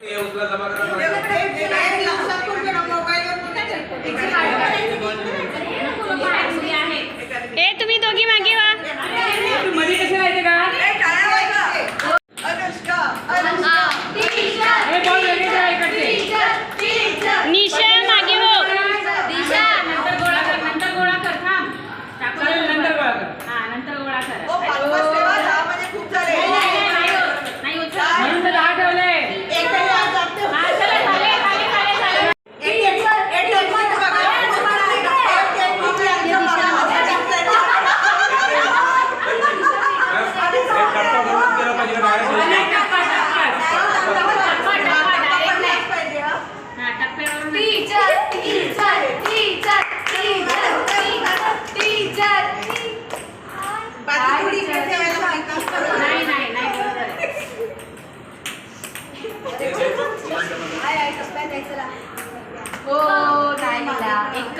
उसला जमा करा ए तुम्ही दोघी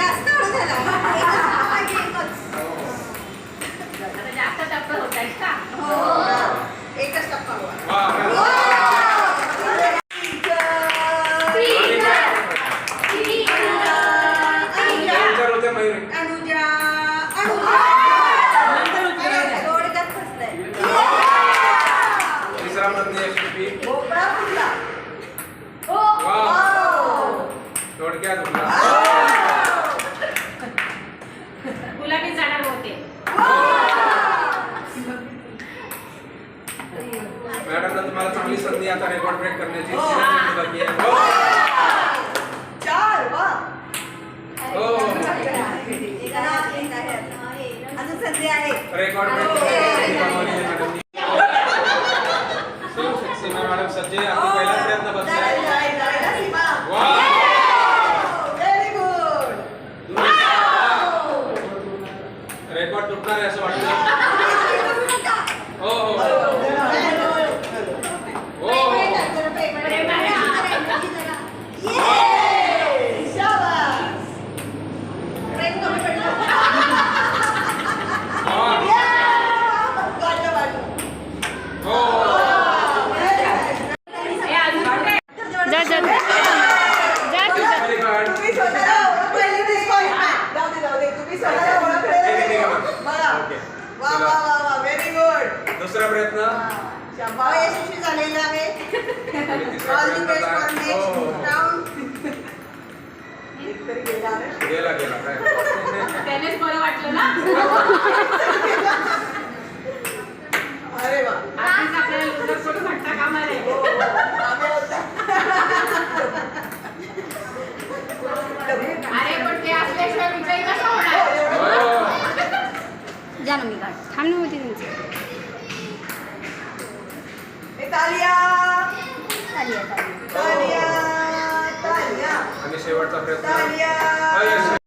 जास्त हळू झाला. हो. एकच टप्पा होता एकच टप्पा होता. 가요. 담요 어디는지. 이탈리아. 이탈리아. 이탈리아. 이탈리아 세월다 그랬다. 이탈리아.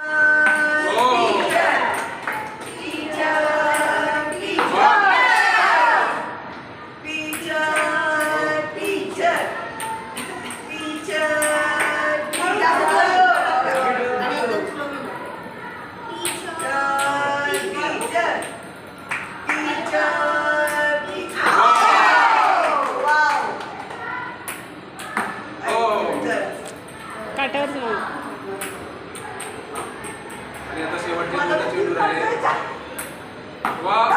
आता शेवटचे वा.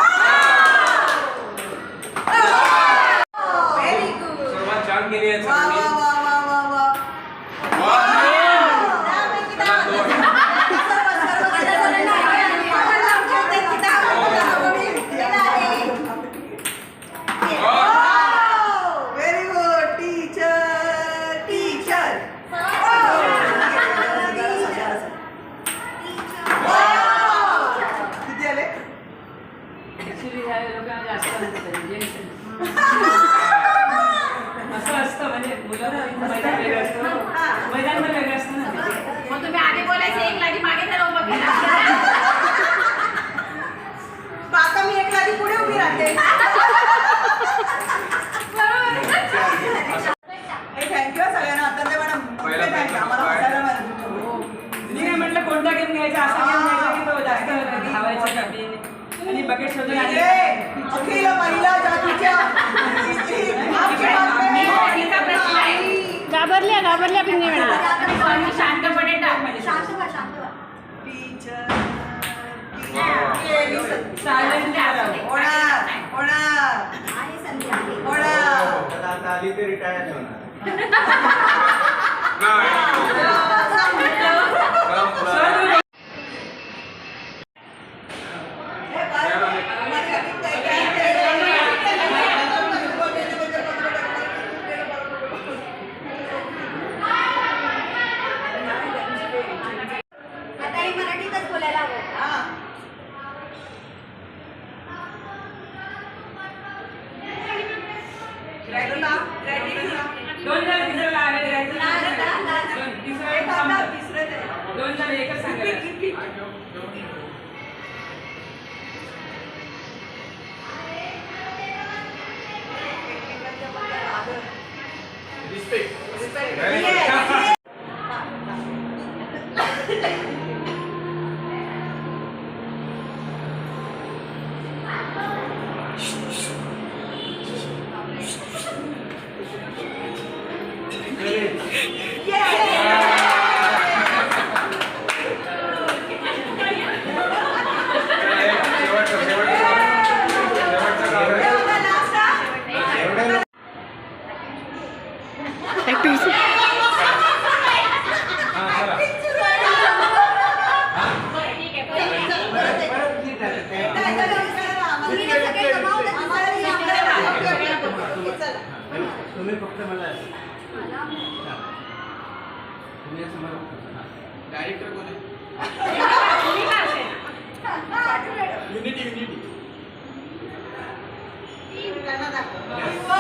सीधे रिटायर नहीं होना है ना Respeito. Respeito. डायरेक्टर कोण आहे युनिटी युनिटी त्यांना दाखव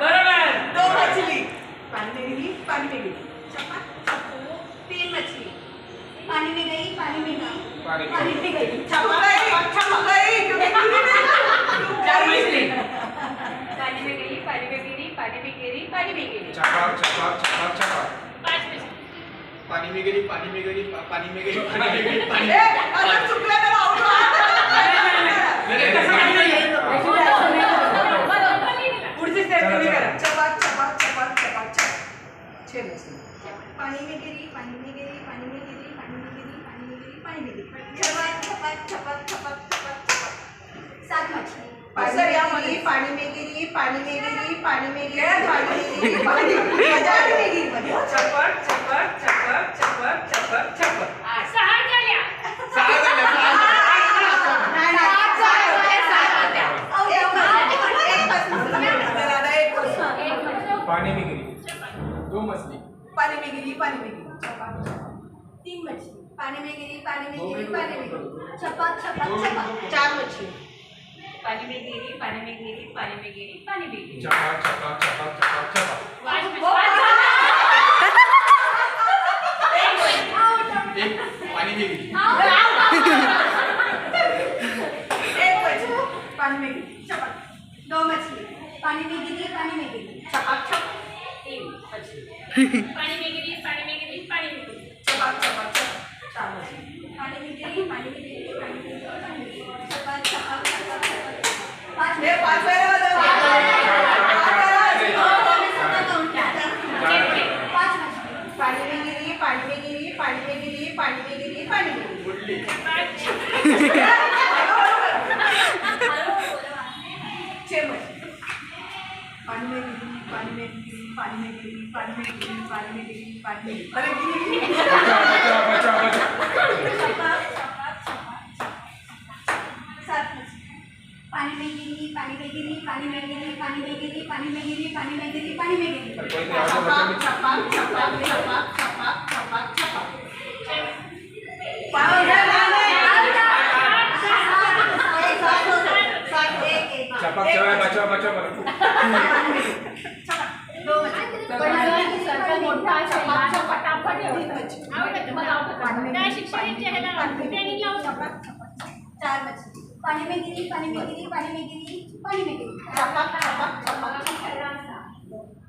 बरोबर दो मछली पानी में गिरी पानी में गिरी छपाक छपाक तीन मछली पानी में गई पानी में गई पानी में गई छपाक छपाक गई चार मछली पानी में गई पानी में गिरी पानी में गिरी पानी में गिरी चपाक चपाक चपाक चपाक पाच पैसे पाणी में गिरी पाणी में गिरी पा- पाणी में गिरी पाणी में गिरी पाणी ए, अजून पुढची स्टेप तुम्ही करा छपाक छपाक छपाक छपाक छपाक छह मछली पानी में गिरी पानी में गिरी पानी में गिरी पानी में गिरी पानी में गिरी पानी में गिरी छपाक छपाक छपाक छपाक छपाक छपाक सात मछली पानी में गिरी पानी में गिरी पानी में गिरी पानी में गिरी पानी में गिरी पानी में गिरी पानी में गिरी चपट चपट चपट चपट चपट चपट. दो मछली। पानी में गिरी पानी में गिरी। तीन मछली। पानी में गिरी पानी में गिरी पानी में गिरी। छपा छपा छपा चार मछली। पानी में गिरी पानी में गिरी पानी में गिरी पानी में गिरी। छपा छपा छपा छपा चपाक पाच पैसे एक पाणी में गिरी एक मछली पानी में गिरी छपाक दो मछली पानी में गिरी पानी में गिरी छपाक छपाक तीन मछली पाणी में गिरी पाणी में गिरी पाणी में गिरी छपाक छपाक छपाक चार मछली पानी में गिरी पानी में गिरी पानी में गिरी पानी में गिरी छपाक छपाक छपाक छपाक पाच हे पाच वेळा पाच मछली पानी में गिरी पानी में गिरी पानी में गिरी पानी में गिरी पानी में गिरी बुडली छह मछली पानी में गिरी पानी में गिरी पानी में गिरी पानी में गिरी पानी में गिरी पानी में गिरी अरे गिरी बचा बचा बचा पानी में गिरी पानी में गिरी पानी में गिरी पानी में गिरी पानी में गिरी पानी में गिरी पानी में गिरी कोई नहीं, आगे बचा चार मछली पानी में गिरी पानी में गिरी पानी में गिरी पानी में गिरी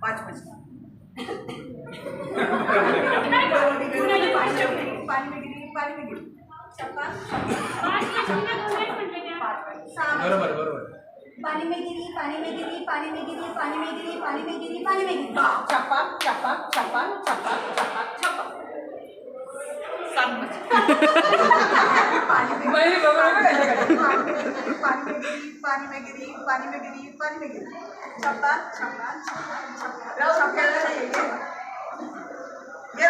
पाच मछली पानी में गिरी पानी में गिरी मछली बरोबर बरोबर. पानी में गिरी पानी में गिरी पानी में गिरी पानी में गिरी पानी में गिरी पानी में गिरी छपाक छपाक छपाक छपाक छपाक छपाक पानी में गिरी पानी में गिरी पानी में गिरी पानी में गिरी छपाक छपाक छपाक छपाक ये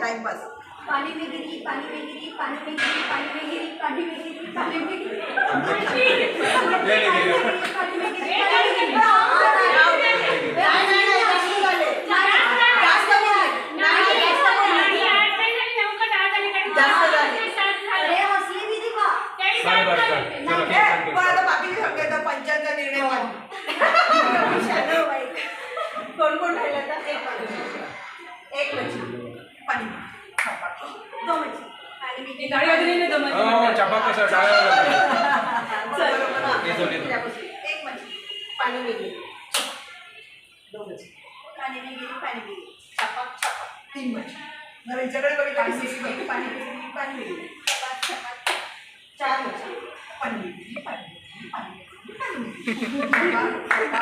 टाइम पास पानी में गिरी पानी में गिरी पानी में गिरी पानी में गिरी पानी में गिरी पानी में गिरी पानी में गिरी पानी में गिरी पानी में गिरी चारा ये तो एक मछली पानी में गिरी दो मछली पानी में गिरी पानी में गिरी छपक छपक तीन मछली मैं हिच्याकडे बघितलं पाणी मिळाली पाणी मिळाली पाणी मिळाली छपाक छपाक चार मछली पाणी मिळाली पाणी मिळाली पाणी मिळाली. पाणी मिळाली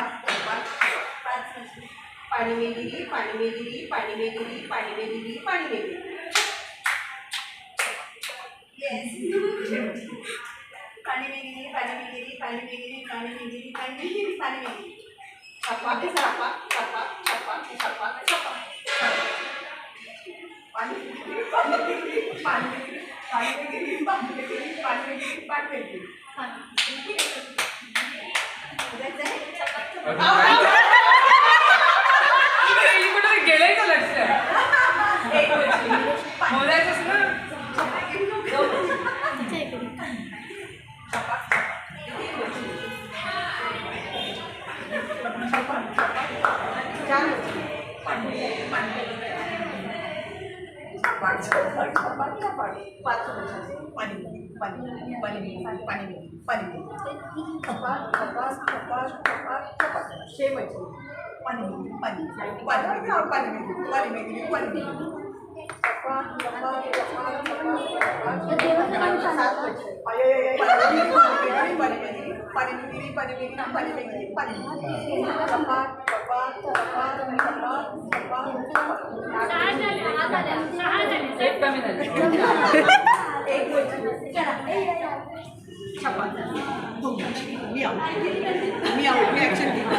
पाच मछली पाणी में गिरी पाणी में गिरी पाणी में गिरी पाणी में गिरी पाणी में गिरी यस पानी में गिरी पानी में गिरी पानी में गिरी पानी में गिरी पानी में गिरी पानी में गिरी छपा के छपा छपा छपा के छपा के छपा पानी में गिरी पानी में गिरी पानी में गिरी पानी में गिरी पानी में गिरी पानी में गिरी पानी में गिरी हाँ उधर से छपा छपा કપાસ કપાસ કપાસ કપાસ કપાસ સેમ જ પાણી પાણી પાણી પાણી પાણી પાણી પાણી કપાસ કપાસ એક કમી એક चपात्या मी आऊ मी आऊ मी ॲक्शन घेऊ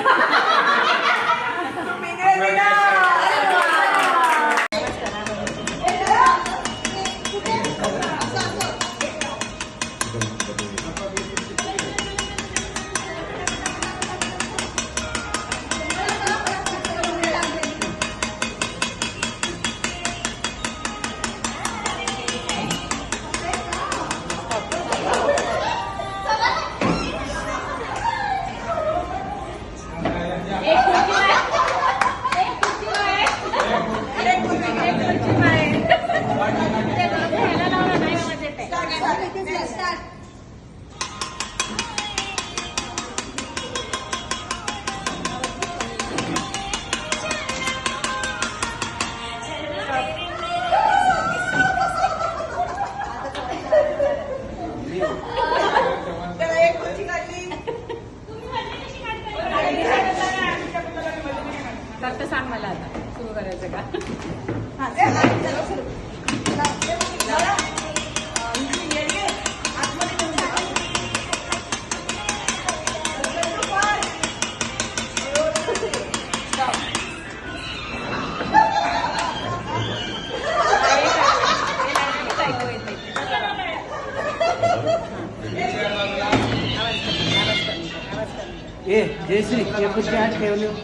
reunião.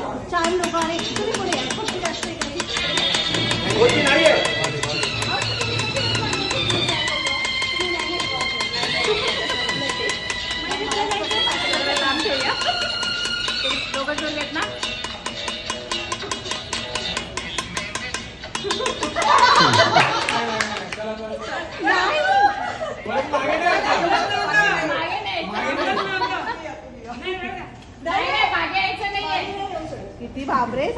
চার লোক আর একটু করে আসবো ফিরে আসতে গেছি abre,